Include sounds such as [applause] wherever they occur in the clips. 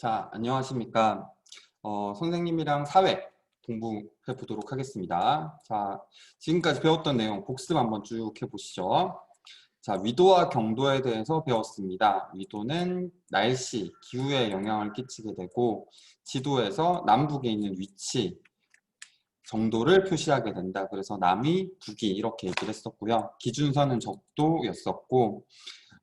자, 안녕하십니까. 어, 선생님이랑 사회 공부해 보도록 하겠습니다. 자, 지금까지 배웠던 내용 복습 한번 쭉 해보시죠. 자, 위도와 경도에 대해서 배웠습니다. 위도는 날씨, 기후에 영향을 끼치게 되고 지도에서 남북에 있는 위치, 정도를 표시하게 된다. 그래서 남위, 북위 이렇게 얘기를 했었고요. 기준선은 적도였었고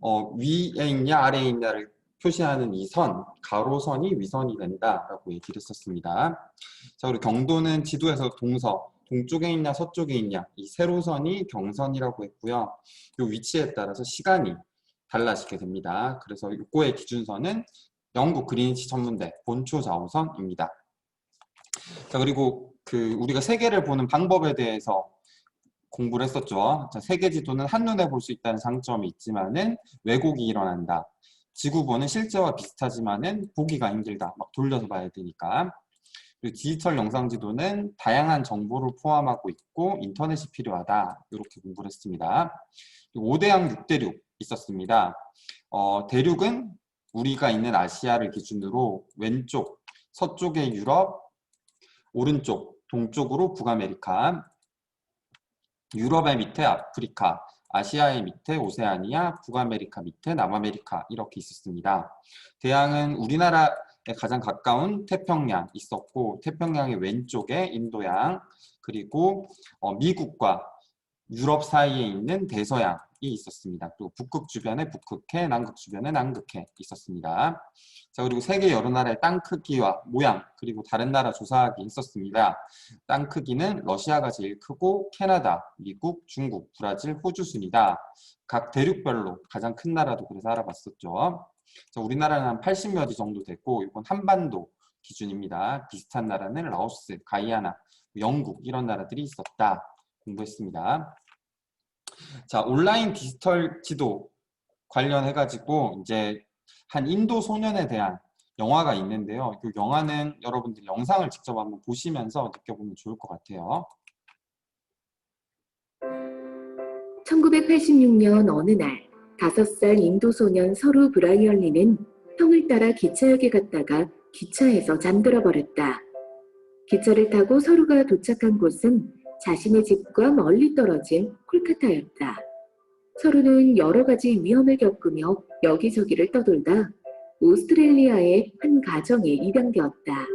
어, 위에 있냐 아래에 있냐를 표시하는 이 선, 가로선이 위선이 된다라고 얘기를 했었습니다. 자, 그리고 경도는 지도에서 동서, 동쪽에 있냐 서쪽에 있냐 이 세로선이 경선이라고 했고요. 이 위치에 따라서 시간이 달라지게 됩니다. 그래서 요거의 기준선은 영국 그린치 천문대 본초 좌우선입니다. 자 그리고 그 우리가 세계를 보는 방법에 대해서 공부를 했었죠. 자, 세계 지도는 한눈에 볼 수 있다는 장점이 있지만은 왜곡이 일어난다. 지구본은 실제와 비슷하지만은 보기가 힘들다. 막 돌려서 봐야 되니까. 그리고 디지털 영상 지도는 다양한 정보를 포함하고 있고 인터넷이 필요하다. 이렇게 공부를 했습니다. 그리고 5대양 6대륙 있었습니다. 어, 대륙은 우리가 있는 아시아를 기준으로 왼쪽, 서쪽의 유럽, 오른쪽, 동쪽으로 북아메리카, 유럽의 밑에 아프리카, 아시아의 밑에 오세아니아, 북아메리카 밑에 남아메리카 이렇게 있었습니다. 대양은 우리나라에 가장 가까운 태평양 있었고 태평양의 왼쪽에 인도양 그리고 어, 미국과 유럽 사이에 있는 대서양이 있었습니다. 또 북극 주변에 북극해, 남극 주변에 남극해 있었습니다. 자 그리고 세계 여러 나라의 땅 크기와 모양 그리고 다른 나라 조사하기 있었습니다. 땅 크기는 러시아가 제일 크고 캐나다, 미국, 중국, 브라질, 호주 순이다. 각 대륙별로 가장 큰 나라도 그래서 알아봤었죠. 자, 우리나라는 한 80여 지 정도 됐고 이건 한반도 기준입니다. 비슷한 나라는 라오스, 가이아나, 영국 이런 나라들이 있었다. 공부했습니다. 자, 온라인 디지털 지도 관련해 가지고 이제 한 인도 소년에 대한 영화가 있는데요. 그 영화는 여러분들 영상을 직접 한번 보시면서 느껴보면 좋을 것 같아요. 1986년 어느 날 다섯 살 인도 소년 서루 브라이얼리는 형을 따라 기차역에 갔다가 기차에서 잠들어 버렸다. 기차를 타고 서루가 도착한 곳은 자신의 집과 멀리 떨어진 콜카타였다. 서루는 여러 가지 위험을 겪으며 여기저기를 떠돌다 오스트레일리아의 한 가정에 입양되었다.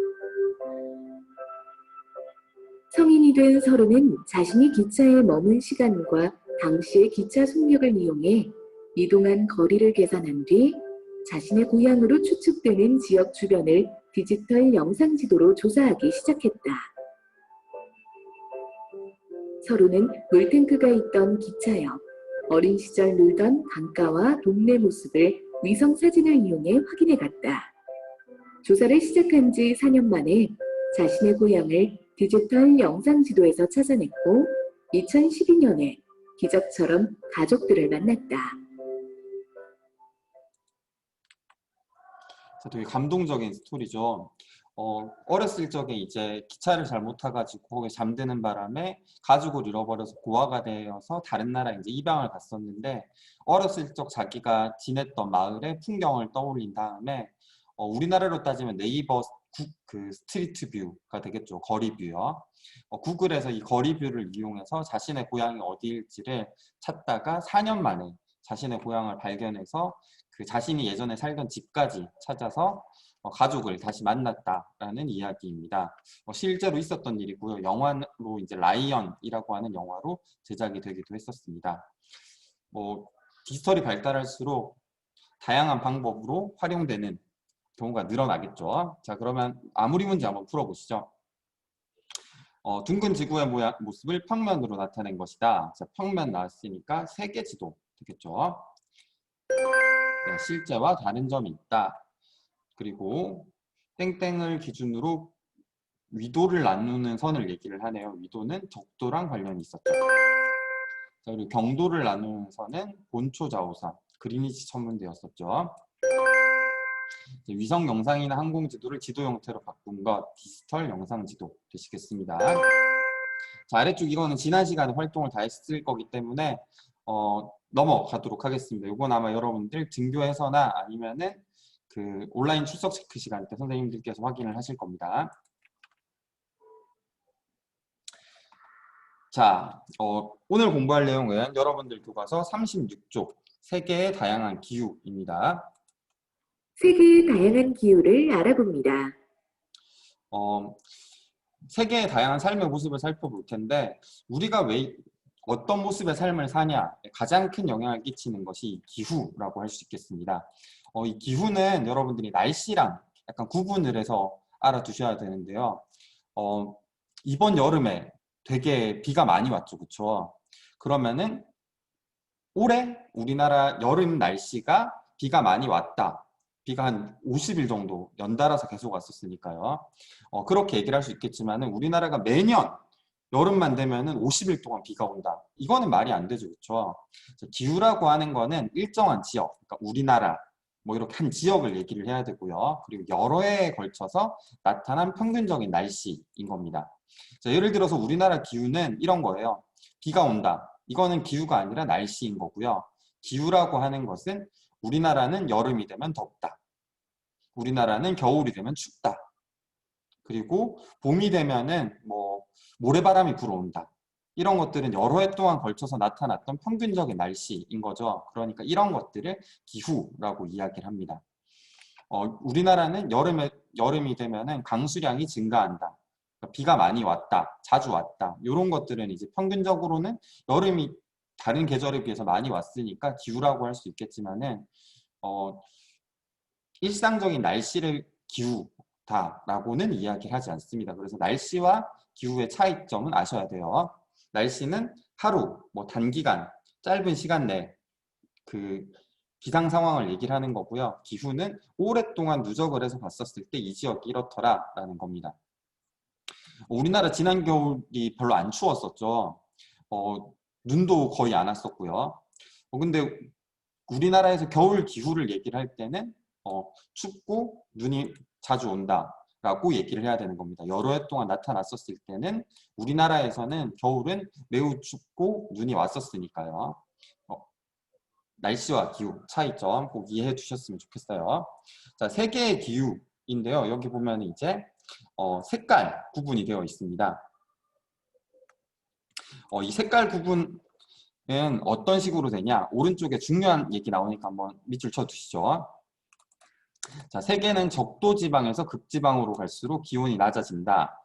성인이 된 서루는 자신이 기차에 머문 시간과 당시의 기차 속력을 이용해 이동한 거리를 계산한 뒤 자신의 고향으로 추측되는 지역 주변을 디지털 영상 지도로 조사하기 시작했다. 서로는 물탱크가 있던 기차역, 어린 시절 놀던 강가와 동네 모습을 위성 사진을 이용해 확인해 갔다. 조사를 시작한 지 4년 만에 자신의 고향을 디지털 영상 지도에서 찾아냈고 2012년에 기적처럼 가족들을 만났다. 자, 되게 감동적인 스토리죠. 어, 어렸을 적에 이제 기차를 잘못 타가지고 거기 잠드는 바람에 가족을 잃어버려서 고아가 되어서 다른 나라에 이제 입양을 갔었는데 어렸을 적 자기가 지냈던 마을의 풍경을 떠올린 다음에 어, 우리나라로 따지면 네이버 구, 그 스트리트 뷰가 되겠죠. 거리 뷰요. 어, 구글에서 이 거리 뷰를 이용해서 자신의 고향이 어디일지를 찾다가 4년 만에 자신의 고향을 발견해서 그 자신이 예전에 살던 집까지 찾아서 어, 가족을 다시 만났다라는 이야기입니다. 어, 실제로 있었던 일이고요. 영화로 이제 라이언이라고 하는 영화로 제작이 되기도 했었습니다. 뭐 디지털이 발달할수록 다양한 방법으로 활용되는 경우가 늘어나겠죠. 자 그러면 아무리 문제 한번 풀어보시죠. 어, 둥근 지구의 모양, 모습을 평면으로 나타낸 것이다. 자, 평면 나왔으니까 세계 지도 되겠죠. 네, 실제와 다른 점이 있다. 그리고 땡땡을 기준으로 위도를 나누는 선을 얘기를 하네요. 위도는 적도랑 관련이 있었죠. 자, 그리고 경도를 나누는 선은 본초 좌우선, 그리니치 천문대였었죠. 위성 영상이나 항공 지도를 지도 형태로 바꾼 것, 디지털 영상 지도 되시겠습니다. 자, 아래쪽 이거는 지난 시간에 활동을 다 했을 거기 때문에 어, 넘어가도록 하겠습니다. 이건 아마 여러분들 등교해서나 아니면은 그 온라인 출석 체크 시간 때 선생님들께서 확인을 하실 겁니다. 자, 어, 오늘 공부할 내용은 여러분들 교과서 36쪽 세계의 다양한 기후입니다. 세계의 다양한 기후를 알아봅니다. 어, 세계의 다양한 삶의 모습을 살펴볼 텐데 우리가 왜 어떤 모습의 삶을 사냐 가장 큰 영향을 끼치는 것이 기후라고 할 수 있겠습니다. 어, 이 기후는 여러분들이 날씨랑 약간 구분을 해서 알아두셔야 되는데요. 어, 이번 여름에 되게 비가 많이 왔죠, 그렇죠? 그러면은 올해 우리나라 여름 날씨가 비가 많이 왔다. 비가 한 50일 정도 연달아서 계속 왔었으니까요. 어, 그렇게 얘기를 할 수 있겠지만은 우리나라가 매년 여름만 되면은 50일 동안 비가 온다. 이거는 말이 안 되죠, 그렇죠? 기후라고 하는 거는 일정한 지역, 그러니까 우리나라 뭐 이렇게 한 지역을 얘기를 해야 되고요. 그리고 여러 해에 걸쳐서 나타난 평균적인 날씨인 겁니다. 자, 예를 들어서 우리나라 기후는 이런 거예요. 비가 온다. 이거는 기후가 아니라 날씨인 거고요. 기후라고 하는 것은 우리나라는 여름이 되면 덥다. 우리나라는 겨울이 되면 춥다. 그리고 봄이 되면은 뭐 모래바람이 불어온다. 이런 것들은 여러 해 동안 걸쳐서 나타났던 평균적인 날씨인 거죠. 그러니까 이런 것들을 기후라고 이야기를 합니다. 어, 우리나라는 여름에 여름이 되면은 강수량이 증가한다. 그러니까 비가 많이 왔다, 자주 왔다. 이런 것들은 이제 평균적으로는 여름이 다른 계절에 비해서 많이 왔으니까 기후라고 할 수 있겠지만은 어, 일상적인 날씨를 기후다라고는 이야기를 하지 않습니다. 그래서 날씨와 기후의 차이점은 아셔야 돼요. 날씨는 하루, 뭐 단기간, 짧은 시간 내 그 기상 상황을 얘기를 하는 거고요. 기후는 오랫동안 누적을 해서 봤었을 때 이 지역이 이렇더라 라는 겁니다. 우리나라 지난 겨울이 별로 안 추웠었죠. 어, 눈도 거의 안 왔었고요. 어, 근데 우리나라에서 겨울 기후를 얘기를 할 때는 어, 춥고 눈이 자주 온다 라고 얘기를 해야 되는 겁니다. 여러 해 동안 나타났었을 때는 우리나라에서는 겨울은 매우 춥고 눈이 왔었으니까요. 어, 날씨와 기후 차이점 꼭 이해해 주셨으면 좋겠어요. 자, 세계의 기후인데요. 여기 보면 이제 어, 색깔 구분이 되어 있습니다. 어, 이 색깔 구분은 어떤 식으로 되냐? 오른쪽에 중요한 얘기 나오니까 한번 밑줄 쳐 두시죠. 자, 세계는 적도 지방에서 극지방으로 갈수록 기온이 낮아진다.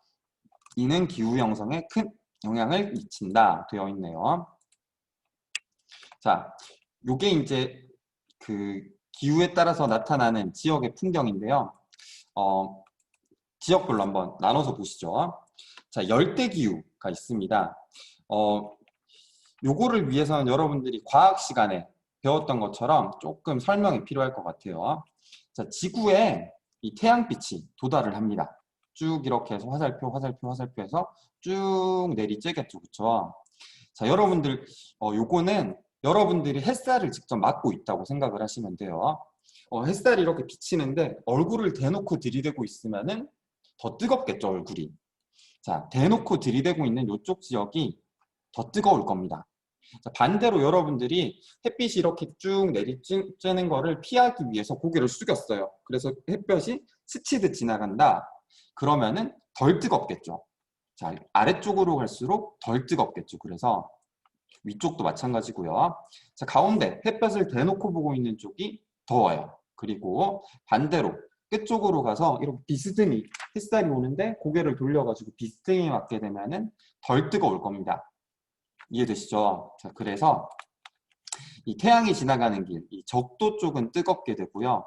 이는 기후 형성에 큰 영향을 미친다 되어 있네요. 자, 요게 이제 그 기후에 따라서 나타나는 지역의 풍경인데요. 어, 지역별로 한번 나눠서 보시죠. 자, 열대 기후가 있습니다. 어, 요거를 위해서는 여러분들이 과학 시간에 배웠던 것처럼 조금 설명이 필요할 것 같아요. 자, 지구에 이 태양빛이 도달을 합니다. 쭉 이렇게 해서 화살표, 화살표, 화살표 해서 쭉 내리쬐겠죠. 그쵸? 자, 여러분들, 어, 요거는 여러분들이 햇살을 직접 맞고 있다고 생각을 하시면 돼요. 어, 햇살이 이렇게 비치는데 얼굴을 대놓고 들이대고 있으면은 더 뜨겁겠죠, 얼굴이. 자, 대놓고 들이대고 있는 이쪽 지역이 더 뜨거울 겁니다. 자, 반대로 여러분들이 햇빛이 이렇게 쭉 내리쬐는 거를 피하기 위해서 고개를 숙였어요. 그래서 햇볕이 스치듯 지나간다. 그러면은 덜 뜨겁겠죠. 자, 아래쪽으로 갈수록 덜 뜨겁겠죠. 그래서 위쪽도 마찬가지고요. 자, 가운데 햇볕을 대놓고 보고 있는 쪽이 더워요. 그리고 반대로 끝쪽으로 가서 이렇게 비스듬히 햇살이 오는데 고개를 돌려가지고 비스듬히 맞게 되면은 덜 뜨거울 겁니다. 이해되시죠? 자, 그래서 이 태양이 지나가는 길, 이 적도 쪽은 뜨겁게 되고요.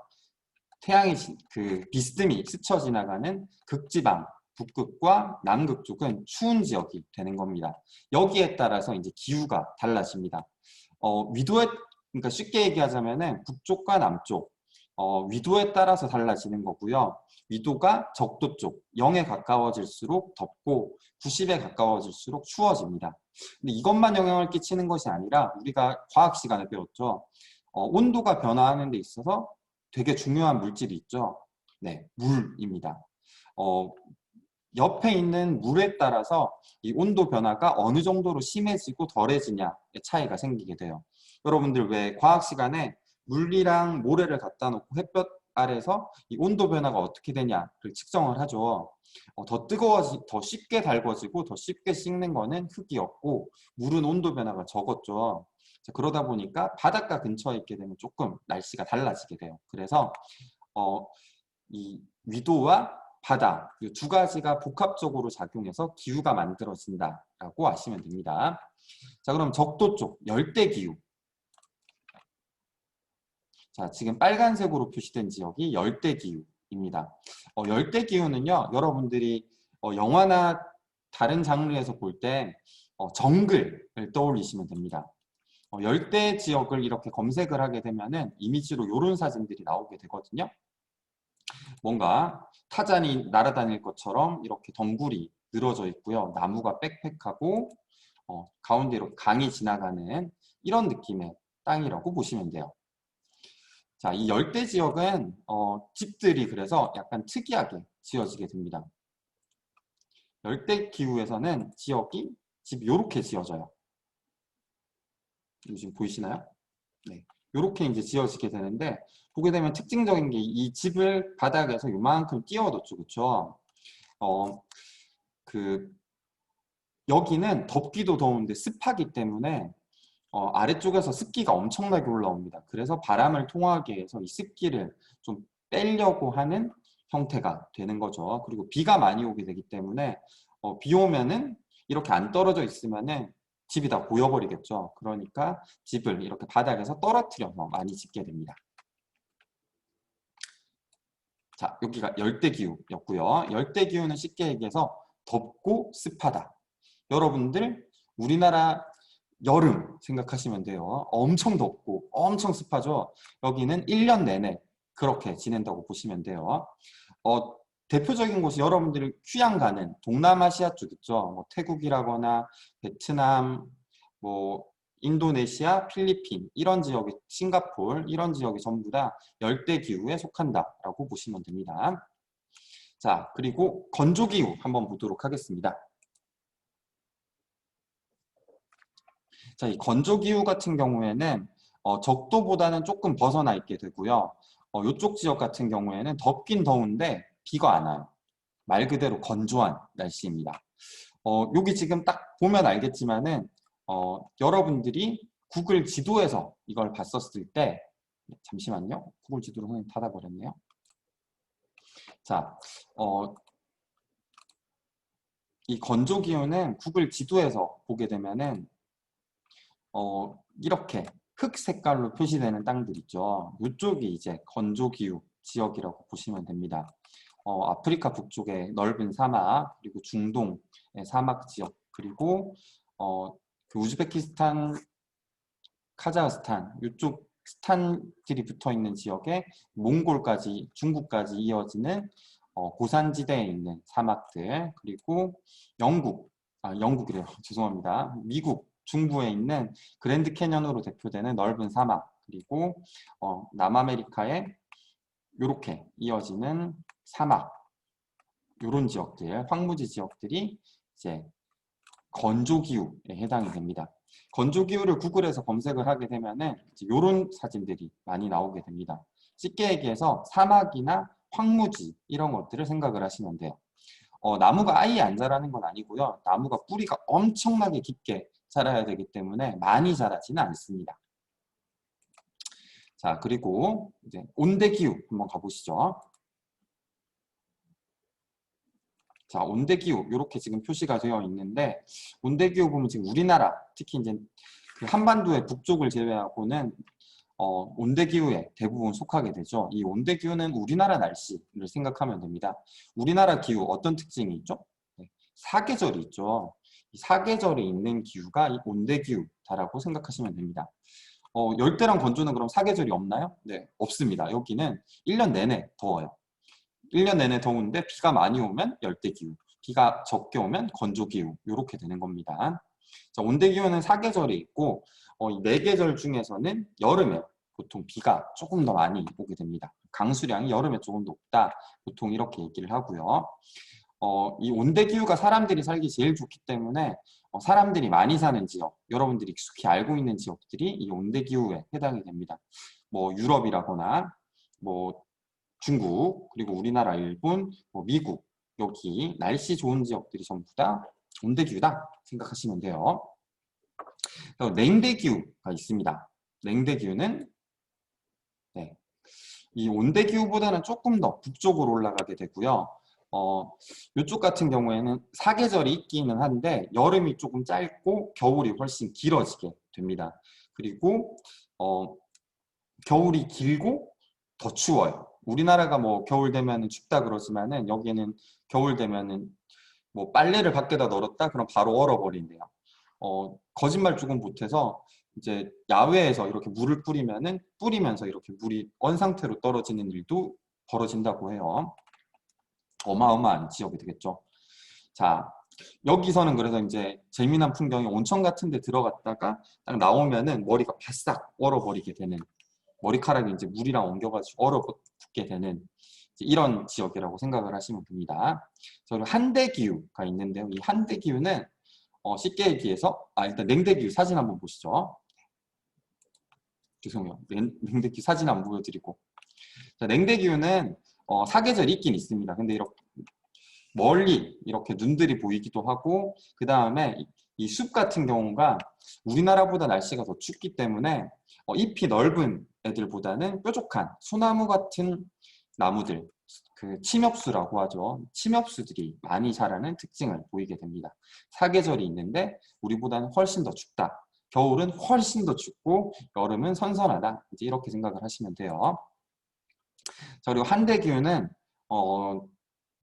태양이 지- 그 비스듬히 스쳐 지나가는 극지방, 북극과 남극 쪽은 추운 지역이 되는 겁니다. 여기에 따라서 이제 기후가 달라집니다. 어, 위도에 그러니까 쉽게 얘기하자면은 북쪽과 남쪽 어, 위도에 따라서 달라지는 거고요. 위도가 적도 쪽 0에 가까워질수록 덥고 90에 가까워질수록 추워집니다. 근데 이것만 영향을 끼치는 것이 아니라 우리가 과학 시간에 배웠죠. 어, 온도가 변화하는 데 있어서 되게 중요한 물질이 있죠. 네, 물입니다. 어, 옆에 있는 물에 따라서 이 온도 변화가 어느 정도로 심해지고 덜해지냐의 차이가 생기게 돼요. 여러분들 왜 과학 시간에 물이랑 모래를 갖다 놓고 햇볕 아래서 이 온도 변화가 어떻게 되냐를 측정을 하죠. 어, 더 뜨거워지, 더 쉽게 달궈지고 더 쉽게 식는 거는 흙이었고 물은 온도 변화가 적었죠. 자, 그러다 보니까 바닷가 근처에 있게 되면 조금 날씨가 달라지게 돼요. 그래서 어, 이 위도와 바다 이 두 가지가 복합적으로 작용해서 기후가 만들어진다라고 아시면 됩니다. 자, 그럼 적도 쪽 열대 기후. 자, 지금 빨간색으로 표시된 지역이 열대 기후입니다. 어, 열대 기후는요, 여러분들이 어, 영화나 다른 장르에서 볼때 어, 정글을 떠올리시면 됩니다. 어, 열대 지역을 이렇게 검색을 하게 되면은 이미지로 이런 사진들이 나오게 되거든요. 뭔가 타잔이 날아다닐 것처럼 이렇게 덩굴이 늘어져 있고요. 나무가 빽빽하고 어, 가운데 로 강이 지나가는 이런 느낌의 땅이라고 보시면 돼요. 자, 이 열대 지역은 어, 집들이 그래서 약간 특이하게 지어지게 됩니다. 열대 기후에서는 지역이 집 요렇게 지어져요. 지금 보이시나요? 네. 요렇게 이제 지어지게 되는데 보게 되면 특징적인 게 이 집을 바닥에서 요만큼 띄워뒀죠. 그쵸? 어, 그 여기는 덥기도 더운데 습하기 때문에 어, 아래쪽에서 습기가 엄청나게 올라옵니다. 그래서 바람을 통하기 위해서 이 습기를 좀 빼려고 하는 형태가 되는 거죠. 그리고 비가 많이 오게 되기 때문에 어, 비 오면은 이렇게 안 떨어져 있으면은 집이 다 보여버리겠죠. 그러니까 집을 이렇게 바닥에서 떨어뜨려서 많이 짓게 됩니다. 자, 여기가 열대기후였고요. 열대기후는 쉽게 얘기해서 덥고 습하다. 여러분들 우리나라 여름 생각하시면 돼요. 엄청 덥고 엄청 습하죠. 여기는 1년 내내 그렇게 지낸다고 보시면 돼요. 어, 대표적인 곳이 여러분들이 휴양 가는 동남아시아 쪽 있죠. 뭐 태국이라거나 베트남, 뭐 인도네시아, 필리핀 이런 지역이 싱가폴 이런 지역이 전부 다 열대 기후에 속한다라고 보시면 됩니다. 자, 그리고 건조 기후 한번 보도록 하겠습니다. 자, 이 건조 기후 같은 경우에는 어, 적도보다는 조금 벗어나 있게 되고요. 어, 이쪽 지역 같은 경우에는 덥긴 더운데 비가 안 와요. 말 그대로 건조한 날씨입니다. 어, 여기 지금 딱 보면 알겠지만은 어, 여러분들이 구글 지도에서 이걸 봤었을 때 잠시만요. 구글 지도를 선생님 닫아버렸네요. 자, 어, 이 건조 기후는 구글 지도에서 보게 되면은 어, 이렇게 흑 색깔로 표시되는 땅들 있죠. 이쪽이 이제 건조 기후 지역이라고 보시면 됩니다. 어, 아프리카 북쪽의 넓은 사막 그리고 중동의 사막 지역 그리고 어, 그 우즈베키스탄, 카자흐스탄 이쪽 스탄들이 붙어 있는 지역에 몽골까지 중국까지 이어지는 어, 고산지대에 있는 사막들 그리고 영국 아 영국이래요 [laughs] 죄송합니다 미국 중부에 있는 그랜드 캐년으로 대표되는 넓은 사막 그리고 어, 남아메리카의 이렇게 이어지는 사막 이런 지역들 황무지 지역들이 이제 건조 기후에 해당이 됩니다. 건조 기후를 구글에서 검색을 하게 되면은 이런 사진들이 많이 나오게 됩니다. 쉽게 얘기해서 사막이나 황무지 이런 것들을 생각을 하시면 돼요. 어, 나무가 아예 안 자라는 건 아니고요. 나무가 뿌리가 엄청나게 깊게 자라야 되기 때문에 많이 자라지는 않습니다. 자, 그리고 이제 온대 기후 한번 가보시죠. 자, 온대 기후 이렇게 지금 표시가 되어 있는데 온대 기후 보면 지금 우리나라 특히 이제 그 한반도의 북쪽을 제외하고는 어, 온대 기후에 대부분 속하게 되죠. 이 온대 기후는 우리나라 날씨를 생각하면 됩니다. 우리나라 기후 어떤 특징이 있죠? 네, 사계절이 있죠. 이 사계절이 있는 기후가 이 온대 기후다라고 생각하시면 됩니다. 어, 열대랑 건조는 그럼 사계절이 없나요? 네, 없습니다. 여기는 1년 내내 더워요. 1년 내내 더운데 비가 많이 오면 열대기후, 비가 적게 오면 건조기후 이렇게 되는 겁니다. 자, 온대기후는 사계절이 있고 어, 이네 계절 중에서는 여름에 보통 비가 조금 더 많이 오게 됩니다. 강수량이 여름에 조금 높다 보통 이렇게 얘기를 하고요. 어, 이 온대 기후가 사람들이 살기 제일 좋기 때문에 어, 사람들이 많이 사는 지역, 여러분들이 익숙히 알고 있는 지역들이 이 온대 기후에 해당이 됩니다. 뭐 유럽이라거나 뭐 중국, 그리고 우리나라, 일본, 뭐 미국 여기 날씨 좋은 지역들이 전부 다 온대 기후다 생각하시면 돼요. 그리고 냉대 기후가 있습니다. 냉대 기후는 네, 이 온대 기후보다는 조금 더 북쪽으로 올라가게 되고요. 어, 이쪽 같은 경우에는 사계절이 있기는 한데 여름이 조금 짧고 겨울이 훨씬 길어지게 됩니다. 그리고 어, 겨울이 길고 더 추워요. 우리나라가 뭐 겨울 되면 춥다 그러지만은 여기는 겨울 되면은 뭐 빨래를 밖에다 널었다 그럼 바로 얼어버린대요. 어, 거짓말 조금 못해서 이제 야외에서 이렇게 물을 뿌리면은 뿌리면서 이렇게 물이 언 상태로 떨어지는 일도 벌어진다고 해요. 어마어마한 지역이 되겠죠. 자, 여기서는 그래서 이제 재미난 풍경이 온천 같은 데 들어갔다가 딱 나오면은 머리가 바싹 얼어버리게 되는 머리카락이 이제 물이랑 엉겨가지고 얼어붙게 되는 이런 지역이라고 생각을 하시면 됩니다. 저는 한대기후가 있는데요. 이 한대기후는 어, 쉽게 얘기해서 아 일단 냉대기후 사진 한번 보시죠. 죄송해요. 냉, 냉대기후 사진 안 보여드리고 자, 냉대기후는 어, 사계절이 있긴 있습니다. 근데 이렇게 멀리 이렇게 눈들이 보이기도 하고 그 다음에 이 숲 같은 경우가 우리나라보다 날씨가 더 춥기 때문에 어, 잎이 넓은 애들보다는 뾰족한 소나무 같은 나무들 그 침엽수라고 하죠. 침엽수들이 많이 자라는 특징을 보이게 됩니다. 사계절이 있는데 우리보다는 훨씬 더 춥다. 겨울은 훨씬 더 춥고 여름은 선선하다. 이제 이렇게 생각을 하시면 돼요. 자, 그리고 한대기후는 어,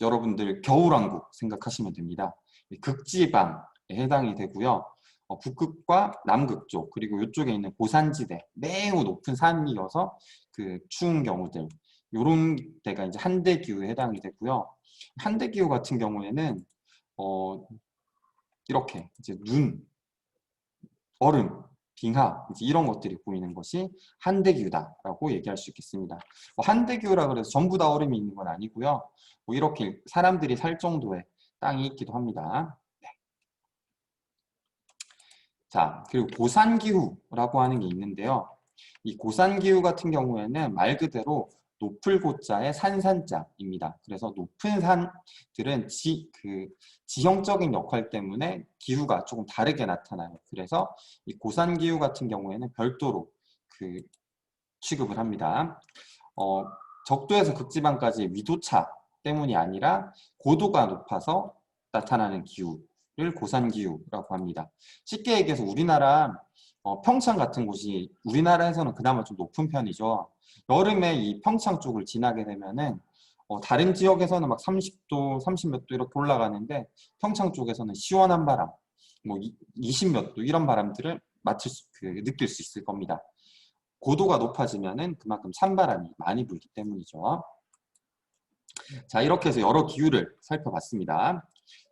여러분들 겨울왕국 생각하시면 됩니다. 이 극지방에 해당이 되고요. 어, 북극과 남극 쪽 그리고 이쪽에 있는 고산지대 매우 높은 산이어서 그 추운 경우들 요런 데가 이제 한대 기후에 해당이 되고요. 한대 기후 같은 경우에는 어, 이렇게 이제 눈, 얼음, 빙하 이런 것들이 보이는 것이 한대기후다라고 얘기할 수 있겠습니다. 뭐 한대기후라 그래서 전부 다 얼음이 있는 건 아니고요. 뭐 이렇게 사람들이 살 정도의 땅이 있기도 합니다. 네. 자, 그리고 고산기후라고 하는 게 있는데요. 이 고산기후 같은 경우에는 말 그대로 높을 고자의 산산자입니다. 그래서 높은 산들은 지, 그 지형적인 역할 때문에 기후가 조금 다르게 나타나요. 그래서 이 고산 기후 같은 경우에는 별도로 그 취급을 합니다. 어, 적도에서 극지방까지 위도차 때문이 아니라 고도가 높아서 나타나는 기후를 고산 기후라고 합니다. 쉽게 얘기해서 우리나라 어, 평창 같은 곳이 우리나라에서는 그나마 좀 높은 편이죠. 여름에 이 평창 쪽을 지나게 되면은 어, 다른 지역에서는 막 30도, 30몇 도 이렇게 올라가는데 평창 쪽에서는 시원한 바람, 뭐 20몇 도 이런 바람들을 맡을 수, 그, 느낄 수 있을 겁니다. 고도가 높아지면은 그만큼 찬바람이 많이 불기 때문이죠. 자, 이렇게 해서 여러 기후를 살펴봤습니다.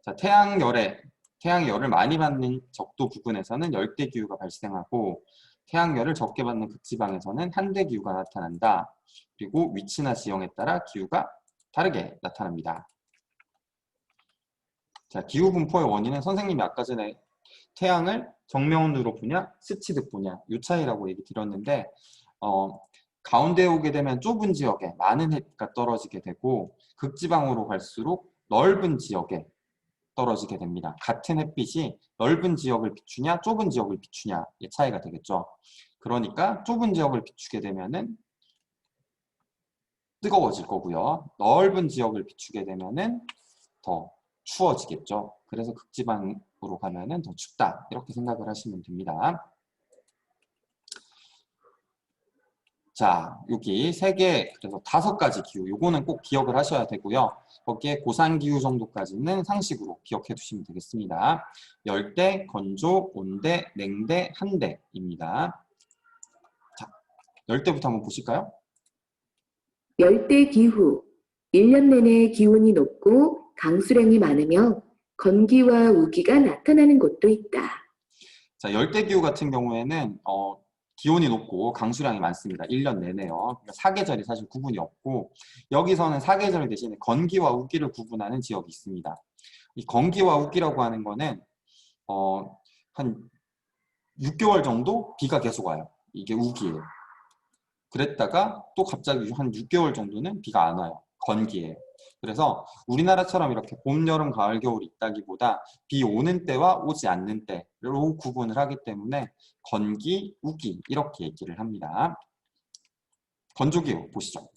자, 태양열에 태양의 열을 많이 받는 적도 부근에서는 열대 기후가 발생하고 태양 열을 적게 받는 극지방에서는 한대 기후가 나타난다. 그리고 위치나 지형에 따라 기후가 다르게 나타납니다. 자, 기후 분포의 원인은 선생님이 아까 전에 태양을 정면으로 보냐, 스치듯 보냐 이 차이라고 얘기 드렸는데 어, 가운데 오게 되면 좁은 지역에 많은 해가 떨어지게 되고 극지방으로 갈수록 넓은 지역에 떨어지게 됩니다. 같은 햇빛이 넓은 지역을 비추냐 좁은 지역을 비추냐의 차이가 되겠죠. 그러니까 좁은 지역을 비추게 되면은 뜨거워질 거고요. 넓은 지역을 비추게 되면은 더 추워지겠죠. 그래서 극지방으로 가면은 더 춥다. 이렇게 생각을 하시면 됩니다. 자, 여기 세 개, 그래서 다섯 가지 기후. 요거는 꼭 기억을 하셔야 되고요. 거기에 고산 기후 정도까지는 상식으로 기억해 두시면 되겠습니다. 열대, 건조, 온대, 냉대, 한대입니다. 자, 열대부터 한번 보실까요? 열대 기후. 1년 내내 기온이 높고 강수량이 많으며 건기와 우기가 나타나는 곳도 있다. 자, 열대 기후 같은 경우에는 어, 기온이 높고 강수량이 많습니다. 1년 내내요. 그러니까 사계절이 사실 구분이 없고 여기서는 사계절 대신에 건기와 우기를 구분하는 지역이 있습니다. 이 건기와 우기라고 하는 거는 어, 한 6개월 정도 비가 계속 와요. 이게 우기예요. 그랬다가 또 갑자기 한 6개월 정도는 비가 안 와요. 건기에. 그래서 우리나라처럼 이렇게 봄, 여름, 가을, 겨울이 있다기보다 비 오는 때와 오지 않는 때로 구분을 하기 때문에 건기, 우기 이렇게 얘기를 합니다. 건조기후 보시죠.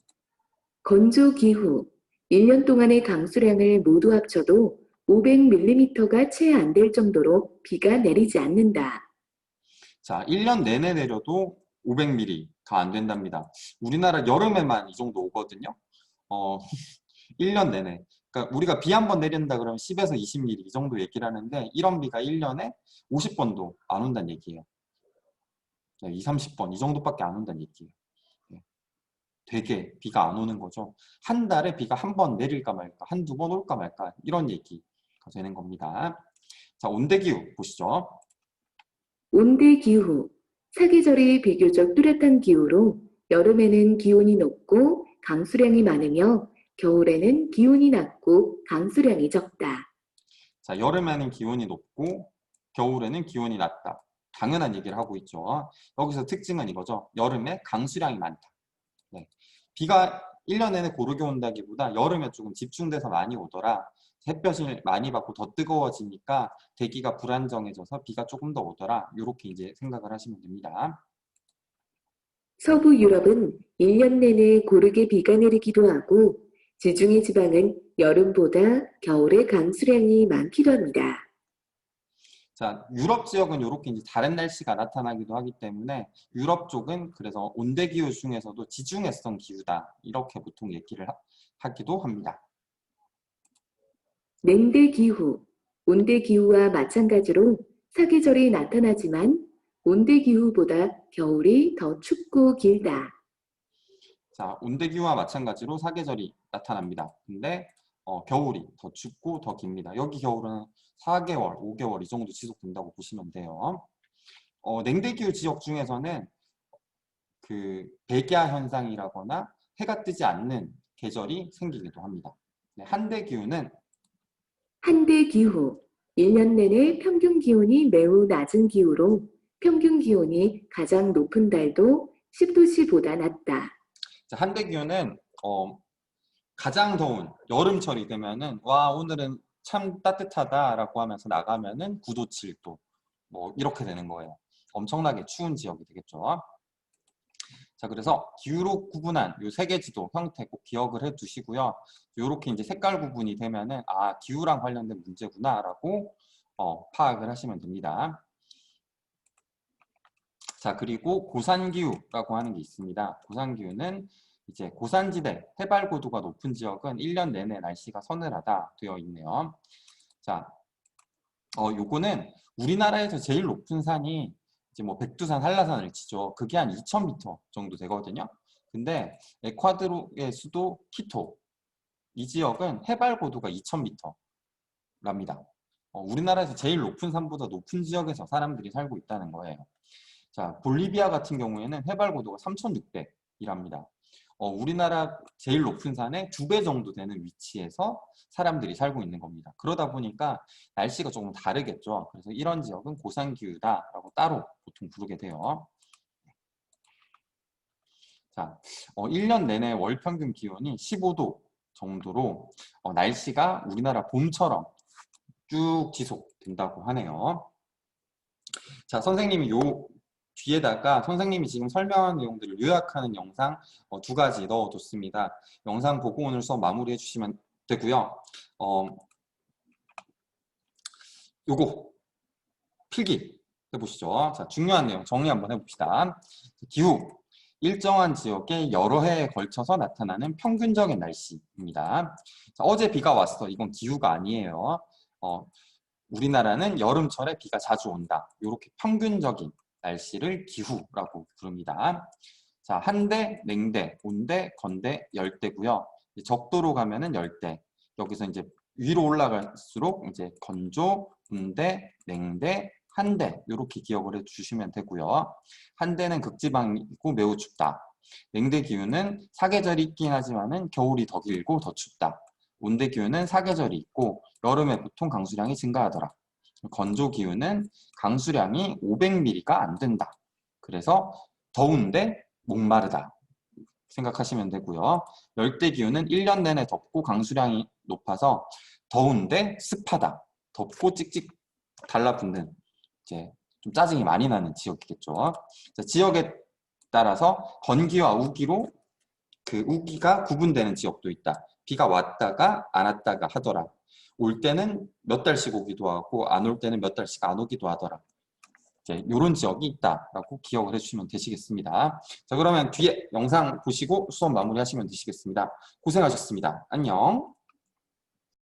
건조기후 1년 동안의 강수량을 모두 합쳐도 500mm가 채 안 될 정도로 비가 내리지 않는다. 자, 1년 내내 내려도 500mm가 안 된답니다. 우리나라 여름에만 이 정도 오거든요. 어, 1년 내내. 그러니까 우리가 비 한 번 내린다 그러면 10에서 20mm 이 정도 얘기를 하는데 이런 비가 1년에 50번도 안 온다는 얘기예요. 네, 2, 30번 이 정도밖에 안 온다는 얘기예요. 네. 되게 비가 안 오는 거죠. 한 달에 비가 한 번 내릴까 말까, 한두 번 올까 말까 이런 얘기가 되는 겁니다. 자, 온대기후 보시죠. 온대기후 사계절이 비교적 뚜렷한 기후로 여름에는 기온이 높고 강수량이 많으며 겨울에는 기온이 낮고 강수량이 적다. 자, 여름에는 기온이 높고 겨울에는 기온이 낮다. 당연한 얘기를 하고 있죠. 여기서 특징은 이거죠. 여름에 강수량이 많다. 네. 비가 1년 내내 고르게 온다기보다 여름에 조금 집중돼서 많이 오더라. 햇볕을 많이 받고 더 뜨거워지니까 대기가 불안정해져서 비가 조금 더 오더라. 이렇게 이제 생각을 하시면 됩니다. 서부 유럽은 1년 내내 고르게 비가 내리기도 하고 지중해 지방은 여름보다 겨울에 강수량이 많기도 합니다. 자, 유럽 지역은 이렇게 이제 다른 날씨가 나타나기도 하기 때문에 유럽 쪽은 그래서 온대 기후 중에서도 지중해성 기후다. 이렇게 보통 얘기를 하- 하기도 합니다. 냉대 기후, 온대 기후와 마찬가지로 사계절이 나타나지만 온대 기후보다 겨울이 더 춥고 길다. 자, 온대기후와 마찬가지로 사계절이 나타납니다. 근데 어, 겨울이 더 춥고 더 깁니다. 여기 겨울은 4개월, 5개월 이 정도 지속된다고 보시면 돼요. 어, 냉대기후 지역 중에서는 그 백야 현상이라거나 해가 뜨지 않는 계절이 생기기도 합니다. 네, 한대기후는 한대기후, 1년 내내 평균 기온이 매우 낮은 기후로 평균 기온이 가장 높은 달도 10도씨보다 낮다. 자, 한대기후는 어, 가장 더운 여름철이 되면은 와 오늘은 참 따뜻하다라고 하면서 나가면은 9도, 7도 뭐 이렇게 되는 거예요. 엄청나게 추운 지역이 되겠죠. 자, 그래서 기후로 구분한 요 세계 지도 형태 꼭 기억을 해 두시고요. 요렇게 이제 색깔 구분이 되면은 아, 기후랑 관련된 문제구나라고 어, 파악을 하시면 됩니다. 자, 그리고 고산기후라고 하는 게 있습니다. 고산기후는 이제 고산지대, 해발 고도가 높은 지역은 1년 내내 날씨가 서늘하다 되어 있네요. 자, 어, 요거는 우리나라에서 제일 높은 산이 이제 뭐 백두산, 한라산을 치죠. 그게 한 2,000m 정도 되거든요. 근데 에콰도르의 수도 키토 이 지역은 해발 고도가 2,000m랍니다. 어, 우리나라에서 제일 높은 산보다 높은 지역에서 사람들이 살고 있다는 거예요. 자, 볼리비아 같은 경우에는 해발 고도가 3,600이랍니다. 어, 우리나라 제일 높은 산의 두 배 정도 되는 위치에서 사람들이 살고 있는 겁니다. 그러다 보니까 날씨가 조금 다르겠죠. 그래서 이런 지역은 고산기후다라고 따로 보통 부르게 돼요. 자, 어, 1년 내내 월 평균 기온이 15도 정도로 어, 날씨가 우리나라 봄처럼 쭉 지속된다고 하네요. 자, 선생님이 요 뒤에다가 선생님이 지금 설명한 내용들을 요약하는 영상 어, 두 가지 넣어뒀습니다. 영상 보고 오늘 수업 마무리해 주시면 되고요. 어, 요거 필기 해보시죠. 자, 중요한 내용 정리 한번 해봅시다. 기후 일정한 지역에 여러 해에 걸쳐서 나타나는 평균적인 날씨입니다. 자, 어제 비가 왔어. 이건 기후가 아니에요. 어, 우리나라는 여름철에 비가 자주 온다. 이렇게 평균적인 날씨를 기후라고 부릅니다. 자, 한대, 냉대, 온대, 건대, 열대고요. 적도로 가면은 열대. 여기서 이제 위로 올라갈수록 이제 건조, 온대, 냉대, 한대 이렇게 기억을 해주시면 되고요. 한대는 극지방이고 매우 춥다. 냉대 기후는 사계절이 있긴 하지만은 겨울이 더 길고 더 춥다. 온대 기후는 사계절이 있고 여름에 보통 강수량이 증가하더라. 건조 기후는 강수량이 500mm가 안 된다. 그래서 더운데 목마르다. 생각하시면 되고요. 열대 기후는 1년 내내 덥고 강수량이 높아서 더운데 습하다. 덥고 찍찍 달라붙는 이제 좀 짜증이 많이 나는 지역이겠죠. 자, 지역에 따라서 건기와 우기로 그 우기가 구분되는 지역도 있다. 비가 왔다가 안 왔다가 하더라. 올 때는 몇 달씩 오기도 하고 안 올 때는 몇 달씩 안 오기도 하더라. 이런 지역이 있다라고 기억을 해주시면 되시겠습니다. 자 그러면 뒤에 영상 보시고 수업 마무리하시면 되시겠습니다. 고생하셨습니다. 안녕.